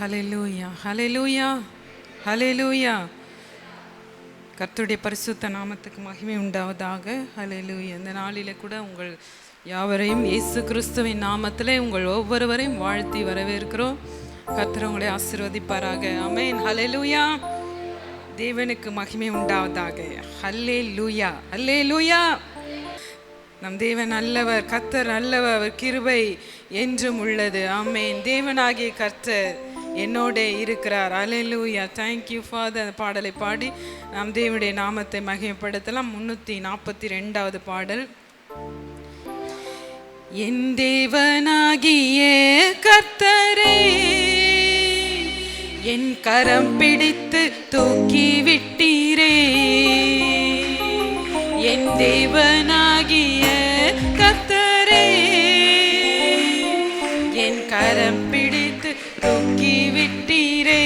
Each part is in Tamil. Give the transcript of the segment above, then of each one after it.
ஹலெலூயா ஹலெலூயா ஹலெலூயா கர்த்தருடைய பரிசுத்த நாமத்துக்கு மகிமை உண்டாவதாக. ஹலெலூயா இந்த நாளில் கூட உங்கள் யாவரையும் இயேசு கிறிஸ்துவின் நாமத்தில் உங்கள் ஒவ்வொருவரையும் வாழ்த்தி வரவேற்கிறோம். கர்த்தர் உங்களை ஆசிர்வதிப்பாராக. அமேன் ஹalleluya தேவனுக்கு மகிமை உண்டாவதாக. ஹல்லே லூயா ஹல்லே லூயா நம் தேவன் நல்லவர் கர்த்தர் நல்லவர் அவர் கிருபை என்றும் உள்ளது. ஆமென் தேவனாகிய கர்த்தர். என்னோட இருக்கிறார். அலையலூயா தேங்க்யூ ஃபாதர் பாடலை பாடி நாம் தேவனுடைய நாமத்தை மகிமைப்படுத்தலாம். முன்னூற்றி நாற்பத்தி ரெண்டாவது பாடல். என் தேவனாகிய கர்த்தரே என் கரம் பிடித்து தூக்கி விட்டீரே. என் தேவனாகிய கர்த்தரே என் கரம் பிடி தூக்கி விட்டீரே.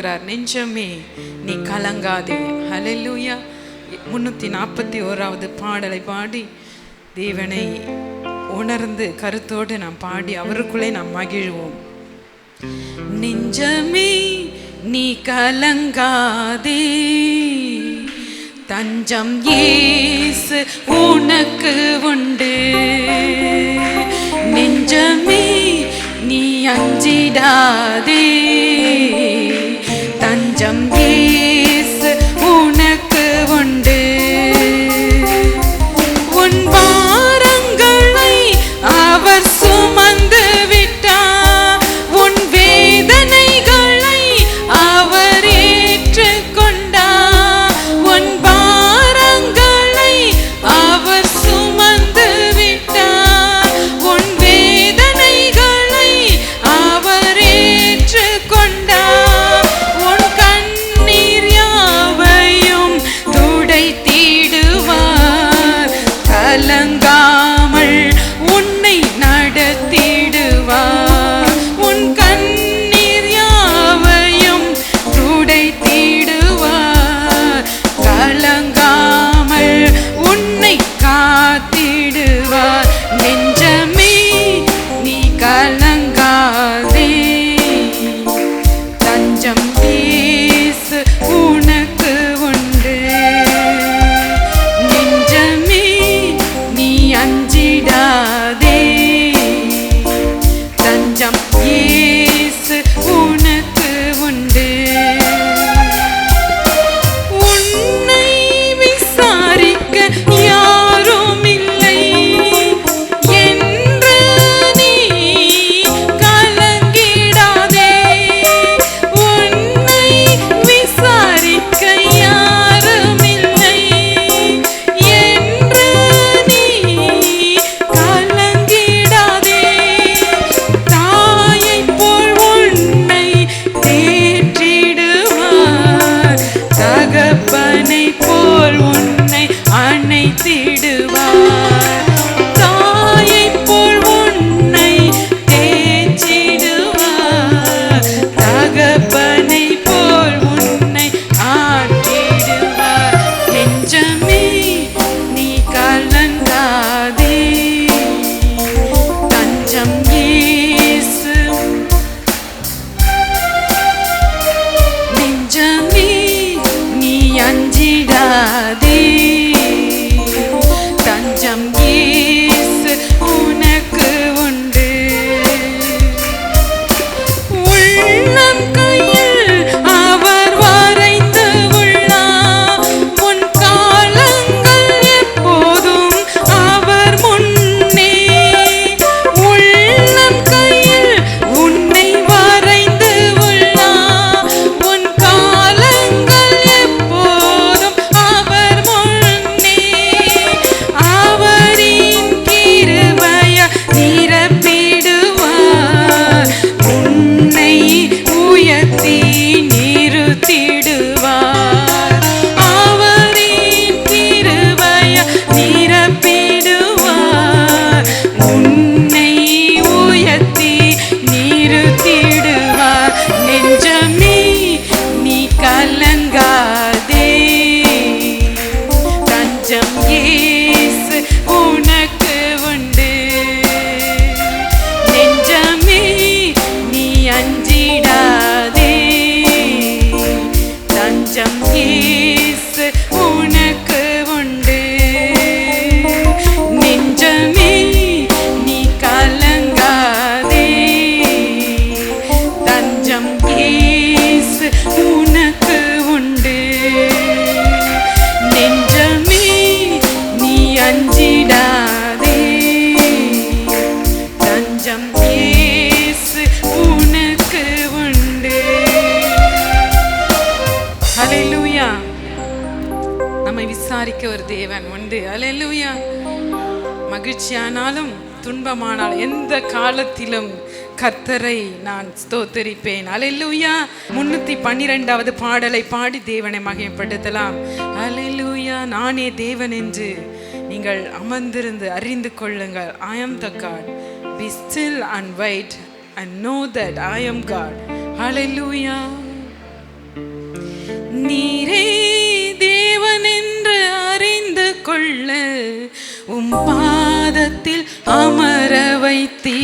சொல்லுகிறார் நெஞ்சமே நீ கலங்காதே. ஹலெலூயா முன்னூற்றி நாற்பத்தி ஓராவது பாடலை பாடி தேவனை உணர்ந்து கருத்தோடு நாம் பாடி அவருக்குள்ளே நாம் மகிழ்வோம். நெஞ்சமே நீ கலங்காதே. தஞ்சம் ஏசு உனக்கு உண்டு. நெஞ்சமே நீ அஞ்சிடாதே. 讲义 விசாரிக்க ஒரு தேவன் உண்டு. அல்லேலூயா மகிழ்ச்சியானாலும் துன்பமானால் எந்த காலத்திலும் கர்த்தரை நான் ஸ்தோத்தரிப்பேன். அல்லேலூயா முன்னூத்தி பன்னிரெண்டாவது பாடலை பாடி தேவனை மகிமைப்படுத்தலாம். அல்லேலூயா நானே தேவன் என்று நீங்கள் அமர்ந்திருந்து அறிந்து கொள்ளுங்கள். I am the God be still and wait and know that I am God hallelujah. நீரே கொள்ள. உம் பாதத்தில் அமர வைத்தீ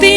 ti.